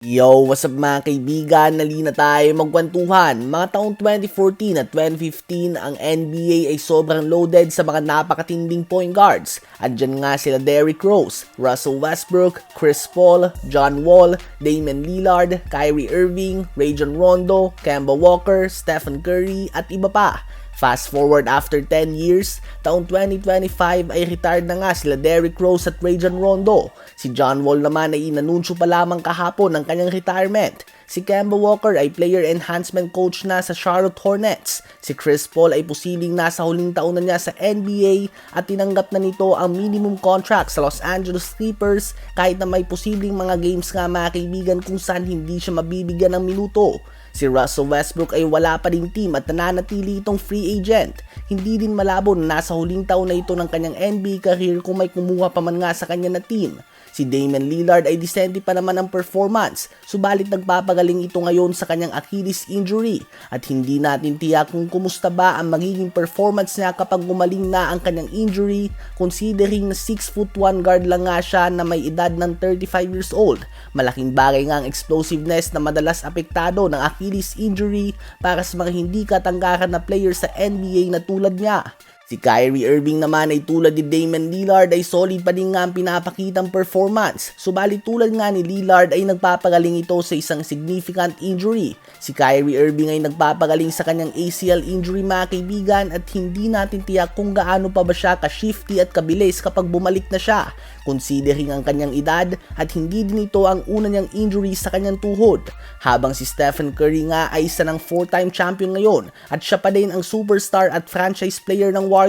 Yo, what's up mga kaibigan? Nali na tayo magkwentuhan. Mga taong 2014 at 2015, ang NBA ay sobrang loaded sa mga napakatinding point guards. Andyan nga sila Derrick Rose, Russell Westbrook, Chris Paul, John Wall, Damian Lillard, Kyrie Irving, Rajon Rondo, Kemba Walker, Stephen Curry, at iba pa. Fast forward after 10 years, taong 2025 ay retired na nga sila Derrick Rose at Rajon Rondo. Si John Wall naman ay inanunsyo pa lamang kahapon ng kanyang retirement. Si Kemba Walker ay player enhancement coach na sa Charlotte Hornets. Si Chris Paul ay posibleng nasa huling taon na niya sa NBA at tinanggap na nito ang minimum contract sa Los Angeles Clippers kahit na may posibleng mga games nga mga kung saan hindi siya mabibigyan ng minuto. Si Russell Westbrook ay wala pa rin team at nananatili itong free agent. Hindi din malabo na nasa huling taon na ito ng kanyang NBA career kung may kumuha pa man nga sa kanya na team. Si Damian Lillard ay disente pa naman ang performance, subalit nagpapagaling ito ngayon sa kanyang Achilles injury at hindi natin tiyak kung kumusta ba ang magiging performance niya kapag gumaling na ang kanyang injury considering na 6 foot 1 guard lang nga siya na may edad ng 35 years old. Malaking bagay nga ang explosiveness na madalas apektado ng Achilles injury para sa mga hindi katanggaran na player sa NBA na tulad niya. Si Kyrie Irving naman ay tulad ni Damian Lillard ay solid pa din nga ang pinapakitang performance. Subalit tulad nga ni Lillard ay nagpapagaling ito sa isang significant injury. Si Kyrie Irving ay nagpapagaling sa kanyang ACL injury mga kaibigan at hindi natin tiyak kung gaano pa ba siya ka-shifty at kabilis kapag bumalik na siya. Considering ang kanyang edad at hindi din ito ang una niyang injury sa kanyang tuhod. Habang si Stephen Curry nga ay isa ng 4-time champion ngayon at siya pa din ang superstar at franchise player ng Warriors.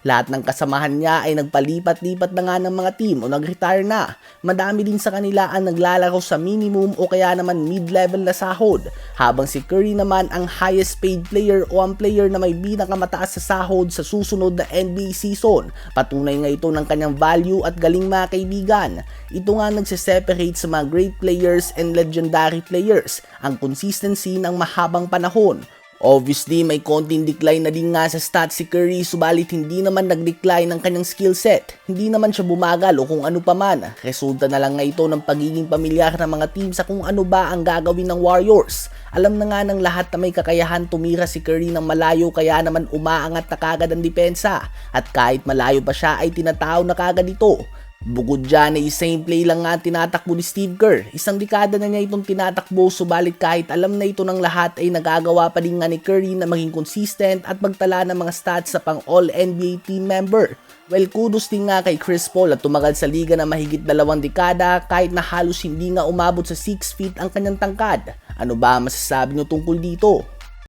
Lahat ng kasamahan niya ay nagpalipat-lipat na nga ng mga team o nag-retire na. Madami din sa kanila ang naglalaro sa minimum o kaya naman mid-level na sahod. Habang si Curry naman ang highest paid player o ang player na may pinakamataas sa sahod sa susunod na NBA season. Patunay nga ito ng kanyang value at galing mga kaibigan. Ito nga nagsiseparate sa mga great players and legendary players, ang consistency ng mahabang panahon. Obviously, may konting decline na din nga sa stats si Curry subalit hindi naman nag-decline ang kanyang skill set. Hindi naman siya bumagal o kung ano pa man. Resulta na lang nga ito ng pagiging pamilyar ng mga team sa kung ano ba ang gagawin ng Warriors. Alam na nga ng lahat na may kakayahan tumira si Curry ng malayo kaya naman umaangat na kagad ang depensa. At kahit malayo pa siya ay tinatao na kagad ito. Bukod dyan ay same play lang nga tinatakbo ni Steve Kerr. Isang dekada na niya itong tinatakbo subalit kahit alam na ito ng lahat ay nagagawa pa din nga ni Curry na maging consistent at magtala ng mga stats sa pang All-NBA team member. Well, kudos din nga kay Chris Paul at tumagal sa liga na mahigit dalawang dekada kahit na halos hindi nga umabot sa 6 feet ang kanyang tangkad. Ano ba masasabi nyo tungkol dito?